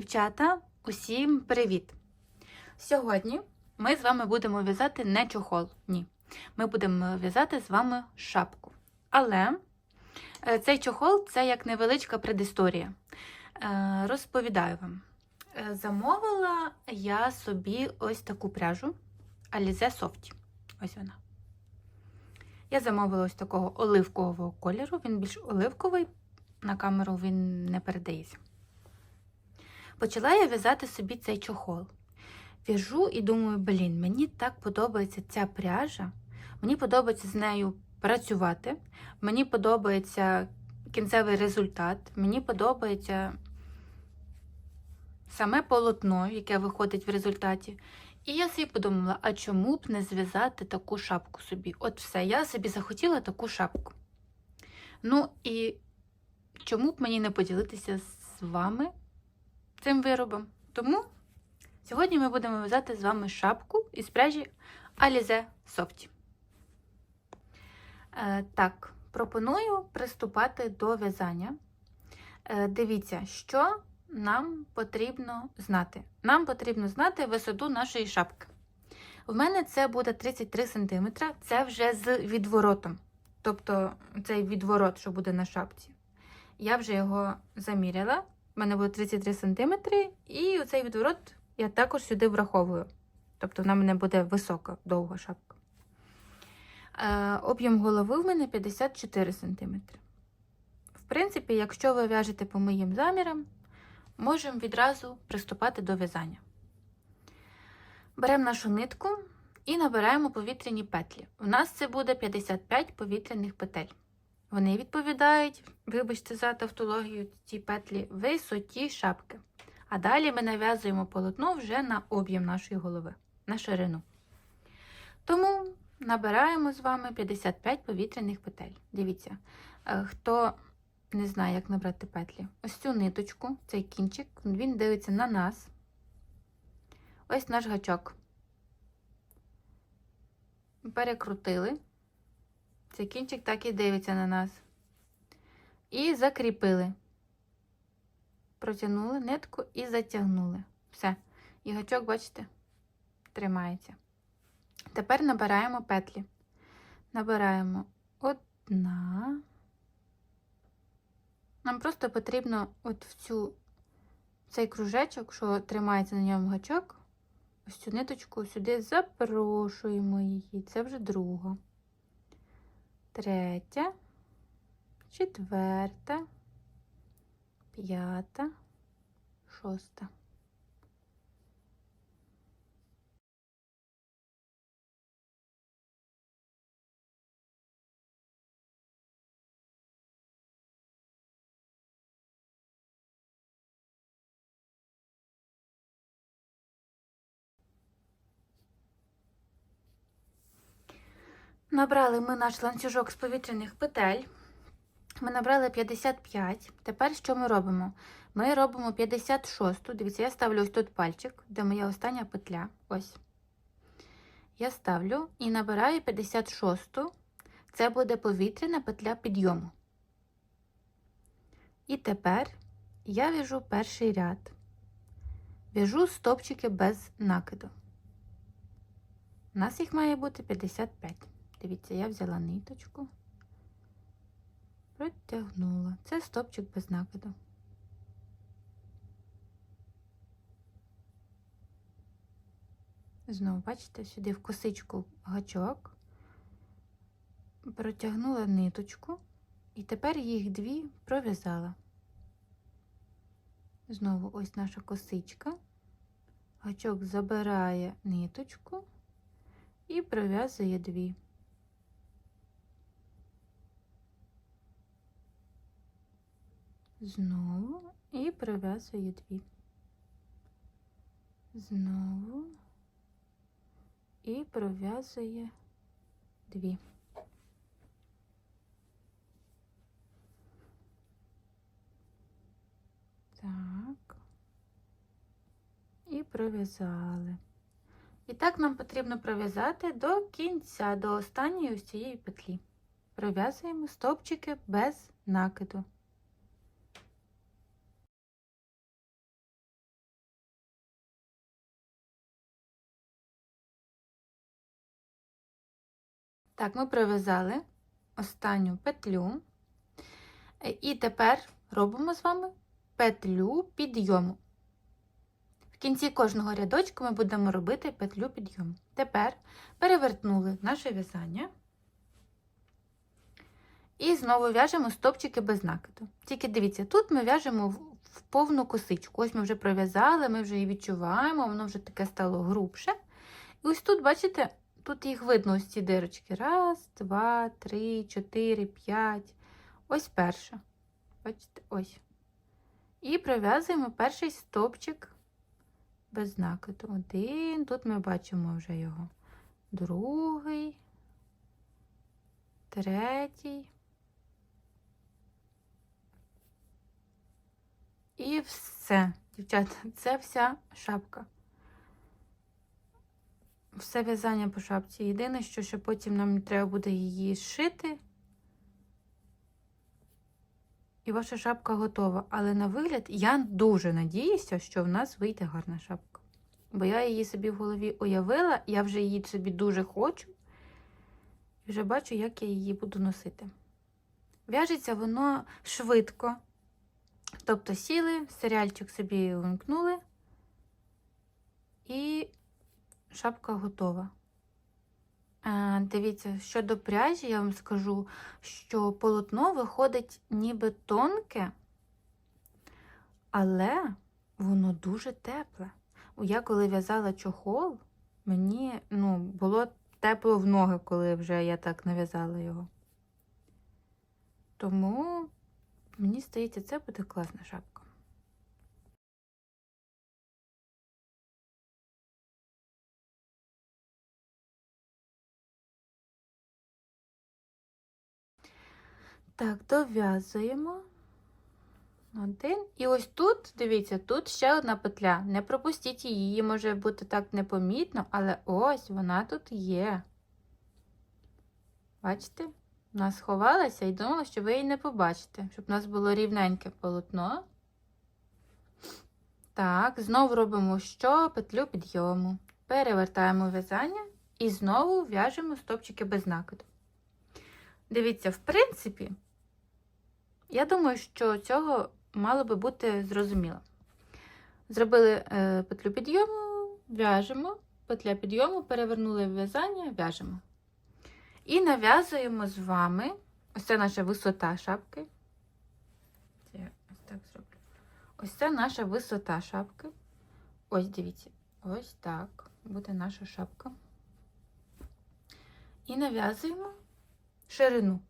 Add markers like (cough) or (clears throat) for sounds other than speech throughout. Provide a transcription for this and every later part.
Дівчата, усім привіт! Сьогодні ми з вами будемо в'язати не чохол, ні. Ми будемо в'язати з вами шапку. Але е, цей чохол це як невеличка предісторія. Е, Розповідаю вам. Е, Замовила я собі ось таку пряжу Alize Soft. Ось вона. Я замовила ось такого оливкового кольору, він більш оливковий, на камеру він не передається. Почала я в'язати собі цей чохол. В'яжу і думаю, блін, мені так подобається ця пряжа, мені подобається з нею працювати, мені подобається кінцевий результат, мені подобається саме полотно, яке виходить в результаті. І я собі подумала, а чому б не зв'язати таку шапку собі? От все, я собі захотіла таку шапку. Ну і чому б мені не поділитися з вами цим виробом? Тому сьогодні ми будемо в'язати з вами шапку із пряжі Alize Soft. Е, так, пропоную приступати до в'язання. Е, дивіться, що нам потрібно знати. Нам потрібно знати висоту нашої шапки. В мене це буде 33 см, це вже з відворотом. Тобто цей відворот, що буде на шапці. Я вже його заміряла. У мене буде 33 см, і оцей відворот я також сюди враховую. Тобто вона в мене буде висока, довга шапка. Е, об'єм голови в мене 54 см. В принципі, якщо ви в'яжете по моїм замірам, можемо відразу приступати до в'язання. Беремо нашу нитку і набираємо повітряні петлі. У нас це буде 55 повітряних петель. Вони відповідають, вибачте за тавтологію, ці петлі висоті шапки. А далі ми нав'язуємо полотно вже на об'єм нашої голови, на ширину. Тому набираємо з вами 55 повітряних петель. Дивіться, е, хто не знає, як набрати петлі. Ось цю ниточку, цей кінчик, він дивиться на нас. Ось наш гачок. Перекрутили. Цей кінчик так і дивиться на нас. І закріпили. Протягнули нитку і затягнули. Все. І гачок, бачите, тримається. Тепер набираємо петлі. Набираємо одна. Нам просто потрібно от в цю, цей кружечок, що тримається на ньому гачок, ось цю ниточку сюди запрошуємо її. Це вже друга третя, четверта, п'ята, шоста. Набрали ми наш ланцюжок з повітряних петель. Ми набрали 55. Тепер що ми робимо? Ми робимо 56. Дивіться, я ставлю ось тут пальчик, де моя остання петля. Ось. Я ставлю і набираю 56. Це буде повітряна петля підйому. І тепер я в'яжу перший ряд. В'яжу стопчики без накиду. У нас їх має бути 55. Дивіться, я взяла ниточку, протягнула. Це стопчик без накиду. Знову, бачите, сюди в косичку гачок, протягнула ниточку, і тепер їх дві пров'язала. Знову ось наша косичка, гачок забирає ниточку і пров'язує дві. Знову і пров'язую дві. Знову і пров'язує дві. Так. І пров'язали. І так нам потрібно пров'язати до кінця, до останньої ось цієї петлі. Пров'язуємо стовпчики без накиду. Так, ми пров'язали останню петлю. І тепер робимо з вами петлю підйому. В кінці кожного рядочку ми будемо робити петлю підйому. Тепер перевертнули наше в'язання. І знову в'яжемо стопчики без накиду. Тільки дивіться, тут ми в'яжемо в повну косичку. Ось ми вже пров'язали, ми вже її відчуваємо, воно вже таке стало грубше. І ось тут, бачите, тут їх видно, ось ці дирочки. Раз, два, три, чотири, п'ять. Ось перша. Бачите, ось. І пров'язуємо перший стопчик без накиду. Один. Тут ми бачимо вже його. Другий, третій. І все, дівчата, це вся шапка. Все в'язання по шапці. Єдине, що ще потім нам треба буде її зшити. І ваша шапка готова. Але на вигляд я дуже надіюся, що в нас вийде гарна шапка. Бо я її собі в голові уявила, я вже її собі дуже хочу. І вже бачу, як я її буду носити. В'яжеться воно швидко. Тобто сіли, серіальчик собі вимкнули, і шапка готова. Е, Дивіться, щодо пряжі, я вам скажу, що полотно виходить ніби тонке, але воно дуже тепле. Я коли в'язала чохол, мені ну, було тепло в ноги, коли вже я так нав'язала його. Тому мені здається, це буде класна шапка. Так, дов'язуємо. Один. І ось тут, дивіться, тут ще одна петля. Не пропустіть її, її може бути так непомітно, але ось вона тут є. Бачите? Вона сховалася і думала, що ви її не побачите, щоб у нас було рівненьке полотно. Так, знову робимо що? Петлю підйому. Перевертаємо в'язання і знову в'яжемо стопчики без накиду. Дивіться, в принципі, я думаю, що цього мало би бути зрозуміло. Зробили е, петлю підйому, в'яжемо, петля підйому, перевернули в'язання, в'яжемо. І нав'язуємо з вами ось це наша висота шапки. Я ось так зроблю. Ось це наша висота шапки. Ось дивіться, ось так буде наша шапка. І нав'язуємо ширину.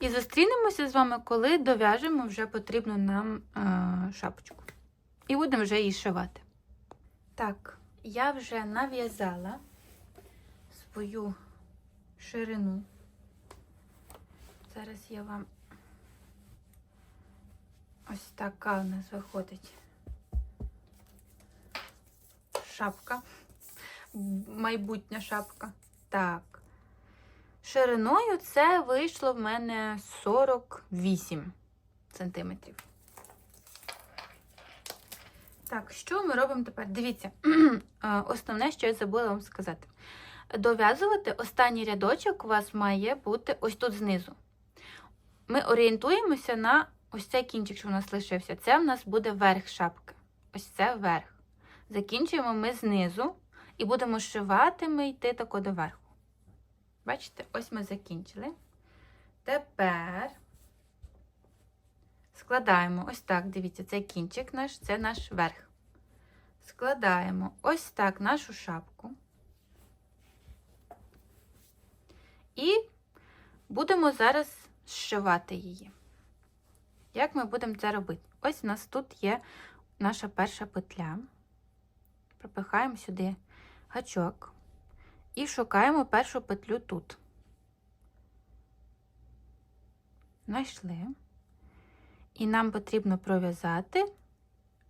І зустрінемося з вами, коли дов'яжемо вже потрібну нам е, шапочку. І будемо вже її шивати. Так, я вже нав'язала свою ширину. Зараз я вам ось така у нас виходить шапка, майбутня шапка. Так. Шириною це вийшло в мене 48 сантиметрів. Так, що ми робимо тепер? Дивіться, (clears throat) основне, що я забула вам сказати. Дов'язувати останній рядочок у вас має бути ось тут знизу. Ми орієнтуємося на ось цей кінчик, що у нас лишився. Це в нас буде верх шапки. Ось це верх. Закінчуємо ми знизу і будемо шивати ми йти тако до верху. Бачите, ось ми закінчили. Тепер складаємо ось так, дивіться, цей кінчик наш, це наш верх. Складаємо ось так нашу шапку. І будемо зараз зшивати її. Як ми будемо це робити? Ось у нас тут є наша перша петля. Пропихаємо сюди гачок. І шукаємо першу петлю тут. Знайшли. І нам потрібно пров'язати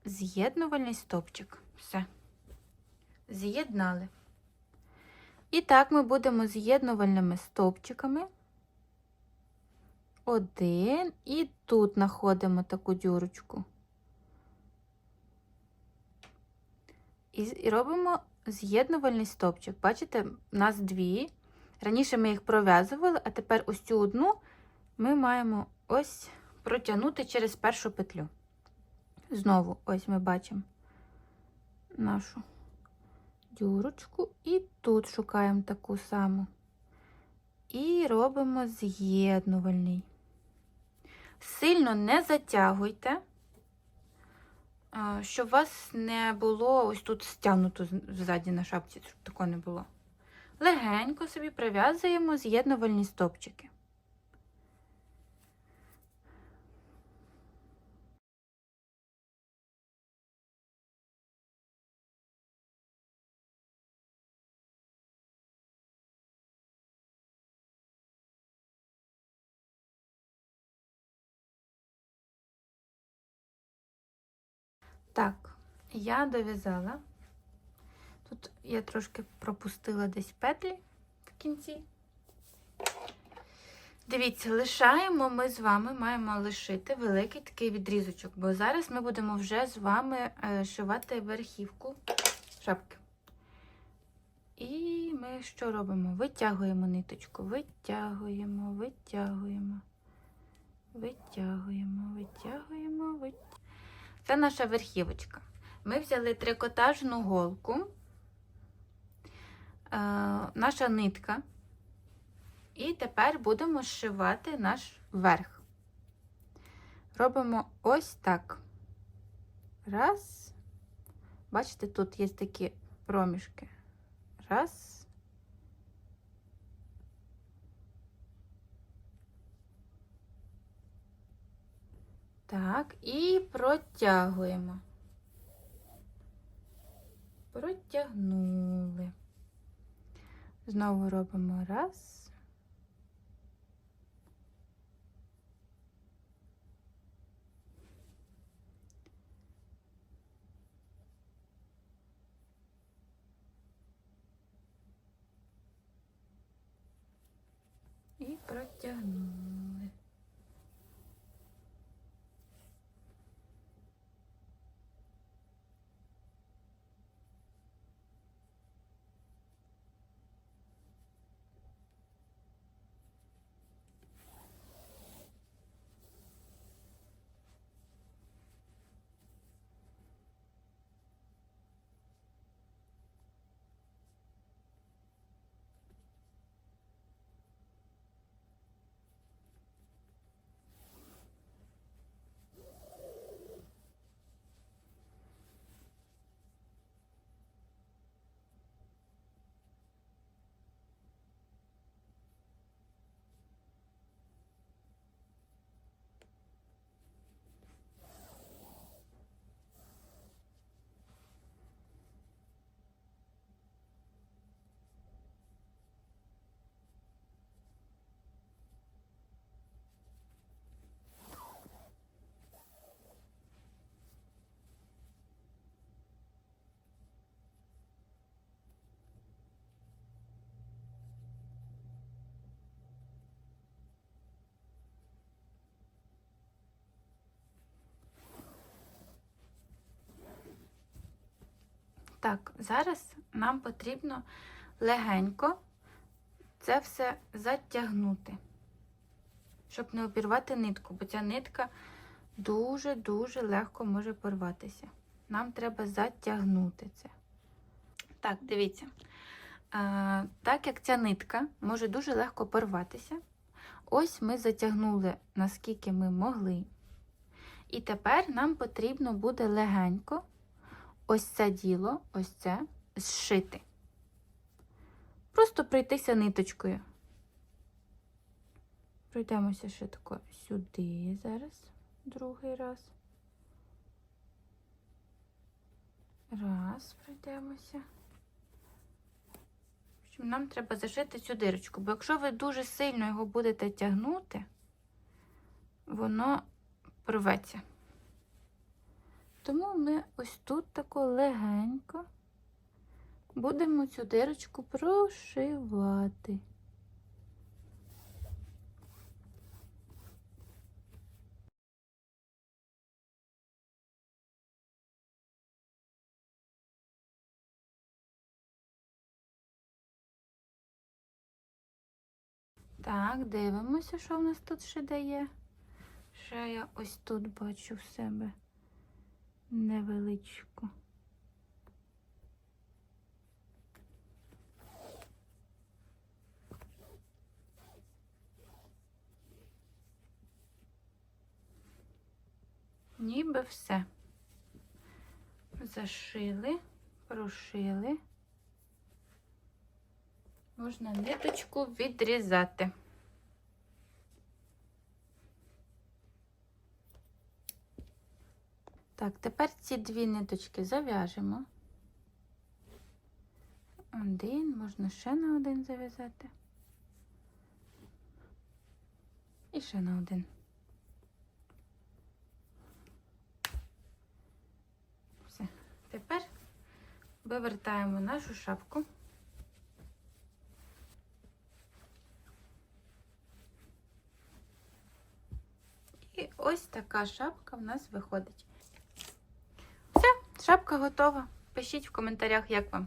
з'єднувальний стовпчик. Все. З'єднали. І так ми будемо з'єднувальними стовпчиками. Один, і тут знаходимо таку дюрочку. І робимо з'єднувальний стовпчик. Бачите, у нас дві. Раніше ми їх пров'язували, а тепер ось цю одну ми маємо ось протягнути через першу петлю. Знову ось ми бачимо нашу дюрочку, і тут шукаємо таку саму. І робимо з'єднувальний. Сильно не затягуйте, щоб у вас не було ось тут стягнуто ззаді на шапці, щоб такого не було. Легенько собі прив'язуємо з'єднувальні стопчики. Так, я дов'язала. Тут я трошки пропустила десь петлі в кінці. Дивіться, лишаємо ми з вами, маємо лишити великий такий відрізочок, бо зараз ми будемо вже з вами е, шивати верхівку шапки. І ми що робимо? Витягуємо ниточку, витягуємо, витягуємо, витягуємо, витягуємо, витягуємо. Це наша верхівочка. Ми взяли трикотажну голку, е, наша нитка, і тепер будемо зшивати наш верх. Робимо ось так. Раз. Бачите, тут є такі проміжки. Раз. Так, і протягуємо. Протягнули. Знову робимо раз. І протягнули. Так, зараз нам потрібно легенько це все затягнути, щоб не обірвати нитку, бо ця нитка дуже-дуже легко може порватися. Нам треба затягнути це. Так, дивіться. А, так як ця нитка може дуже легко порватися, ось ми затягнули, наскільки ми могли. І тепер нам потрібно буде легенько ось це діло, ось це зшити. Просто пройтися ниточкою. Пройдемося ще тако сюди зараз, другий раз. Раз, пройдемося. Нам треба зашити цю дирочку, бо якщо ви дуже сильно його будете тягнути, воно порветься. Тому ми ось тут тако легенько будемо цю дирочку прошивати. Так, дивимося, що в нас тут ще дає. Ще я ось тут бачу в себе невеличку. Ніби все. Зашили, прошили. Можна ниточку відрізати. Так, тепер ці дві ниточки зав'яжемо. Один, можна ще на один зав'язати. І ще на один. Все. Тепер вивертаємо нашу шапку. І ось така шапка в нас виходить. Шапка готова. Пишіть в коментарях, як вам.